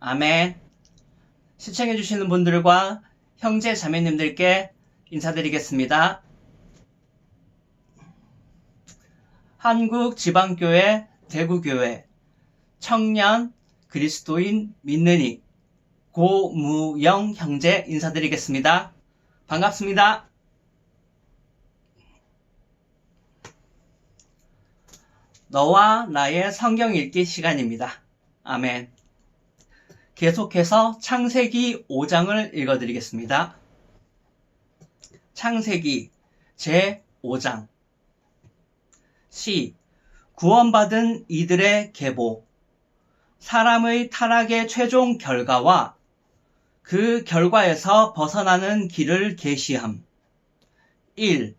아멘. 시청해주시는 분들과 형제 자매님들께 인사드리겠습니다. 한국지방교회 대구교회 청년 그리스도인 이 고무영 형제 인사드리겠습니다. 반갑습니다. 너와 나의 성경 읽기 시간입니다. 아멘. 계속해서 창세기 5장을 읽어드리겠습니다. 창세기 제 5장. 시. 구원받은 이들의 계보. 사람의 타락의 최종 결과와 그 결과에서 벗어나는 길을 계시함. 1.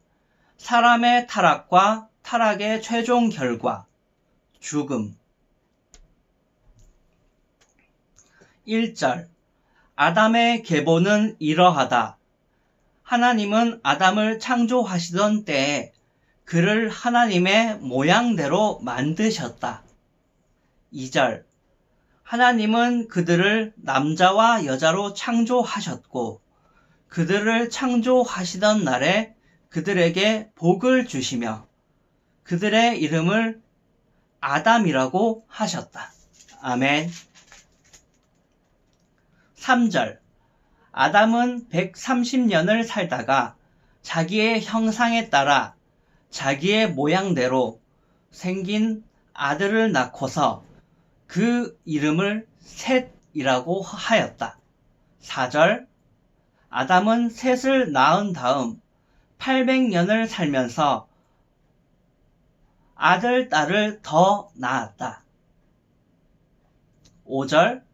사람의 타락과 타락의 최종 결과. 죽음 1절 아담의 계보는 이러하다. 하나님은 아담을 창조하시던 때에 그를 하나님의 모양대로 만드셨다. 2절 하나님은 그들을 남자와 여자로 창조하셨고 그들을 창조하시던 날에 그들에게 복을 주시며 그들의 이름을 아담이라고 하셨다. 아멘. 3절 아담은 130년을 살다가 자기의 형상에 따라 자기의 모양대로 생긴 아들을 낳고서 그 이름을 셋이라고 하였다. 4절 아담은 셋을 낳은 다음 800년을 살면서 아들, 딸을 더 낳았다. 5절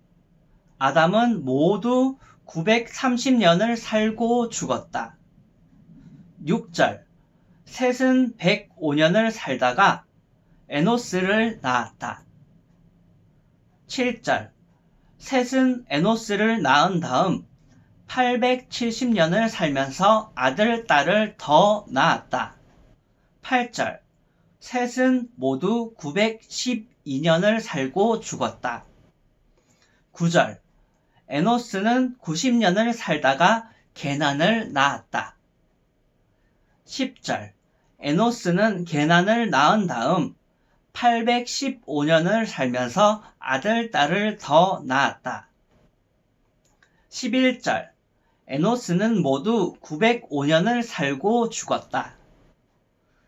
아담은 모두 930년을 살고 죽었다. 6절 셋은 105년을 살다가 에노스를 낳았다. 7절 셋은 에노스를 낳은 다음 870년을 살면서 아들, 딸을 더 낳았다. 8절 셋은 모두 912년을 살고 죽었다. 9절 에노스는 90년을 살다가 게난을 낳았다. 10절 에노스는 게난을 낳은 다음 815년을 살면서 아들, 딸을 더 낳았다. 11절 에노스는 모두 905년을 살고 죽었다.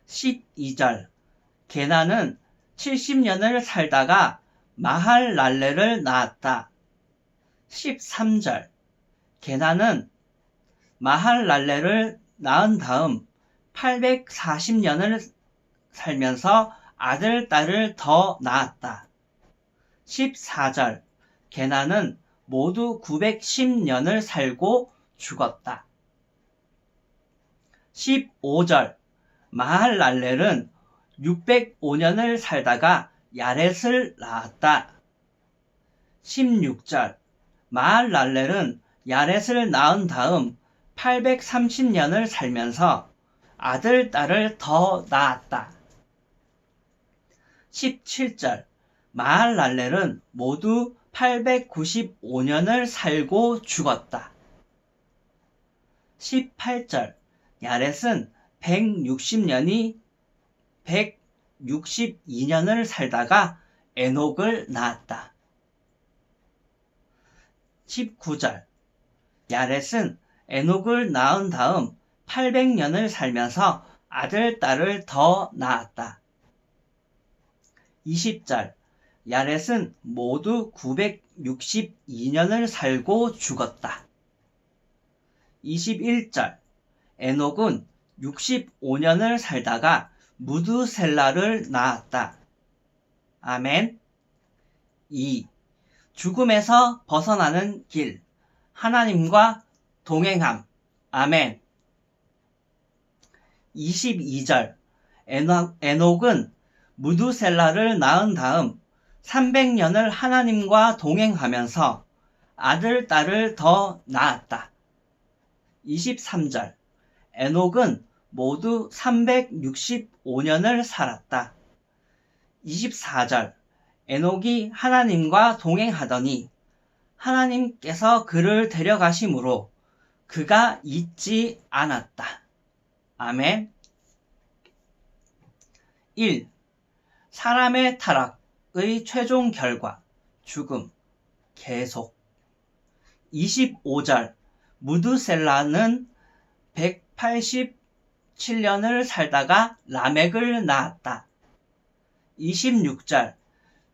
12절 게나는 70년을 살다가 마할 랄레를 낳았다. 13절 게나는 마할랄레를 낳은 다음 840년을 살면서 아들, 딸을 더 낳았다. 14절 게나는 모두 910년을 살고 죽었다. 15절 마할랄렐은 605년을 살다가 야렛을 낳았다. 16절 마할랄렐은 야렛을 낳은 다음 830년을 살면서 아들, 딸을 더 낳았다. 17절 마할랄렐은 모두 895년을 살고 죽었다. 18절 야렛은 160년이 162년을 살다가 에녹을 낳았다. 19절 야렛은 에녹을 낳은 다음 800년을 살면서 아들, 딸을 더 낳았다. 20절 야렛은 모두 962년을 살고 죽었다. 21절 에녹은 65년을 살다가 무드셀라를 낳았다. 아멘. 2. 죽음에서 벗어나는 길. 하나님과 동행함. 아멘. 22절. 에녹은 무드셀라를 낳은 다음 300년을 하나님과 동행하면서 아들, 딸을 더 낳았다. 23절. 에녹은 모두 365년을 살았다. 24절. 에녹이 하나님과 동행하더니 하나님께서 그를 데려가심으로 그가 잊지 않았다. 아멘. 1. 사람의 타락의 최종 결과, 죽음, 계속. 25절, 무드셀라는 187년을 살다가 라멕을 낳았다. 26절,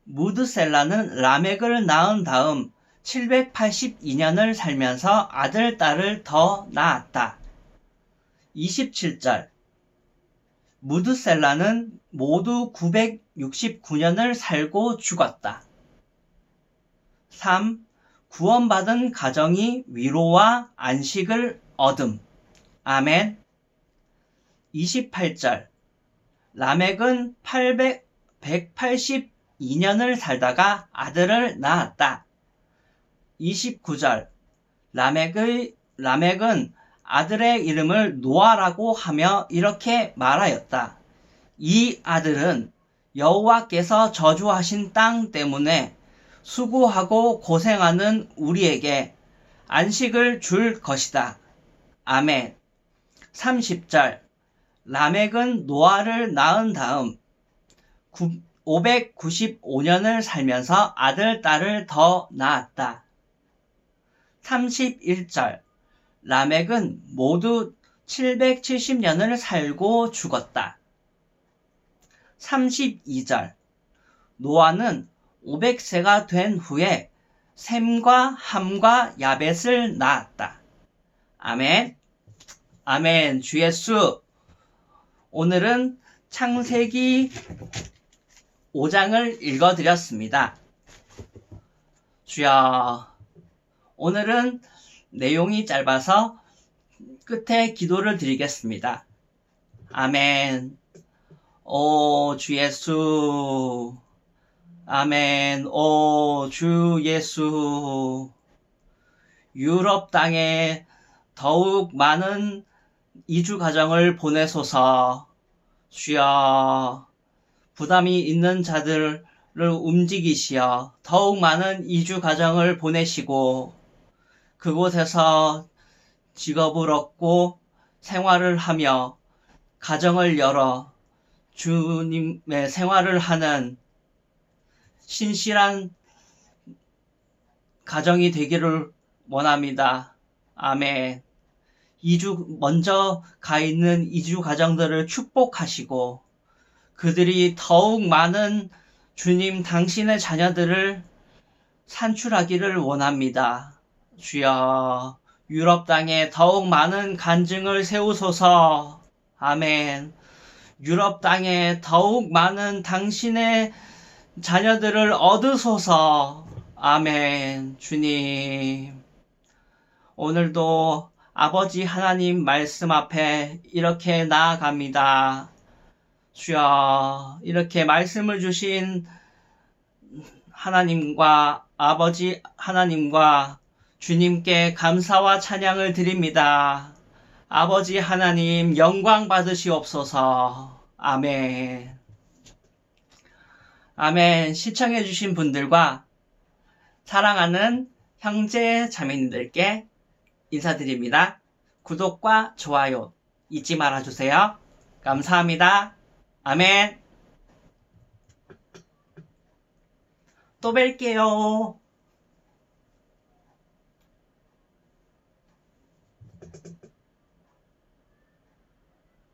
무드셀라는 라멕을 낳은 다음 782년을 살면서 아들, 딸을 더 낳았다. 27절, 무드셀라는 모두 969년을 살고 죽었다. 3. 구원받은 가정이 위로와 안식을 얻음. 아멘. 28절. 라멕은 800, 182년을 살다가 아들을 낳았다. 29절. 라멕의, 라멕은 아들의 이름을 노아라고 하며 이렇게 말하였다. 이 아들은 여호와께서 저주하신 땅 때문에 수고하고 고생하는 우리에게 안식을 줄 것이다. 아멘. 30절. 라멕은 노아를 낳은 다음 595년을 살면서 아들, 딸을 더 낳았다. 31절. 라멕은 모두 770년을 살고 죽었다. 32절. 노아는 500세가 된 후에 샘과 함과 야벳을 낳았다. 아멘. 아멘. 주 예수. 오늘은 창세기 5장을 읽어드렸습니다. 주여, 오늘은 내용이 짧아서 끝에 기도를 드리겠습니다. 아멘. 오, 주 예수. 아멘. 오, 주 예수. 유럽 땅에 더욱 많은 이주 가정을 보내소서. 주여. 부담이 있는 자들을 움직이시어 더욱 많은 이주 가정을 보내시고 그곳에서 직업을 얻고 생활을 하며 가정을 열어 주님의 생활을 하는 신실한 가정이 되기를 원합니다. 아멘. 이주, 먼저 가 있는 이주 가정들을 축복하시고 그들이 더욱 많은 주님 당신의 자녀들을 산출하기를 원합니다. 주여, 유럽 땅에 더욱 많은 간증을 세우소서. 아멘. 유럽 땅에 더욱 많은 당신의 자녀들을 얻으소서. 아멘. 주님. 오늘도 아버지 하나님 말씀 앞에 이렇게 나아갑니다. 주여, 이렇게 말씀을 주신 하나님과 아버지 하나님과 주님께 감사와 찬양을 드립니다. 아버지 하나님 영광 받으시옵소서. 아멘. 아멘. 시청해주신 분들과 사랑하는 형제 자매님들께 인사드립니다. 구독과 좋아요 잊지 말아주세요. 감사합니다. 아멘. 또 뵐게요.